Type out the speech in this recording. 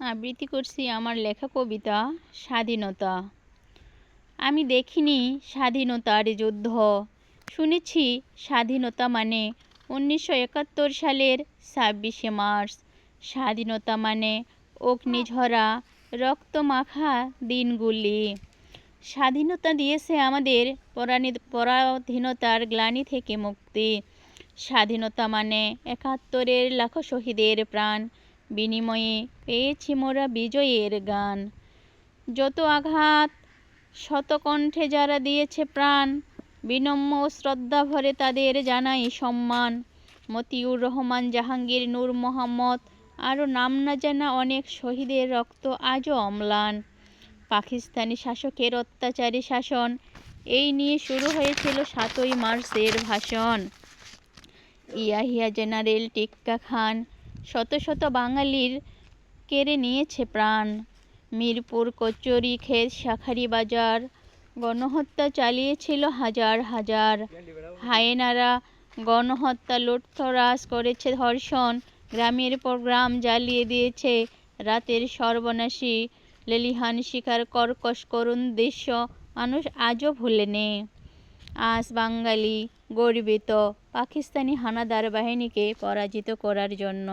আবৃত্তি করছি আমার লেখা কবিতা স্বাধীনতা। আমি দেখিনি স্বাধীনতার যুদ্ধ। শুনেছি স্বাধীনতা মানে উনিশশো একাত্তর সালের ছাব্বিশে মার্চ। স্বাধীনতা মানে অগ্নিঝরা, রক্তমাখা দিনগুলি। স্বাধীনতা দিয়েছে আমাদের পরানি পরাধীনতার গ্লানি থেকে মুক্তি। স্বাধীনতা মানে একাত্তরের লাখো শহীদের প্রাণ। বিনিময়ে পেয়েছি মোরা বিজয়ের গান। যত আঘাত, শতকণ্ঠে যারা দিয়েছে প্রাণ, বিনম্র ও শ্রদ্ধা ভরে তাদের জানাই সম্মান। মতিউর রহমান, জাহাঙ্গীর নূর মোহাম্মদ, আরও নাম না জানা অনেক শহীদের রক্ত আজও অম্লান। পাকিস্তানি শাসকের অত্যাচারী শাসন, এই নিয়ে শুরু হয়েছিল সাতই মার্চের ভাষণ। ইয়াহিয়া জেনারেল টিক্কা খান শত শত বাঙালির কেড়ে নিয়েছে প্রাণ। মিরপুর কচুরি ক্ষেত শাখারি বাজার, গণহত্যা চালিয়েছিল হাজার হাজার। হায়েনারা গণহত্যা লুঠতরাজ করেছে ধর্ষণ, গ্রামের পর গ্রাম জ্বালিয়ে দিয়েছে রাতের সর্বনাশী। লেলিহান শিকার কর্কশ করুণ দৃশ্য মানুষ আজও ভুলেনি আজ বাঙালি গর্বিত পাকিস্তানি হানাদার বাহিনীকে পরাজিত করার জন্য।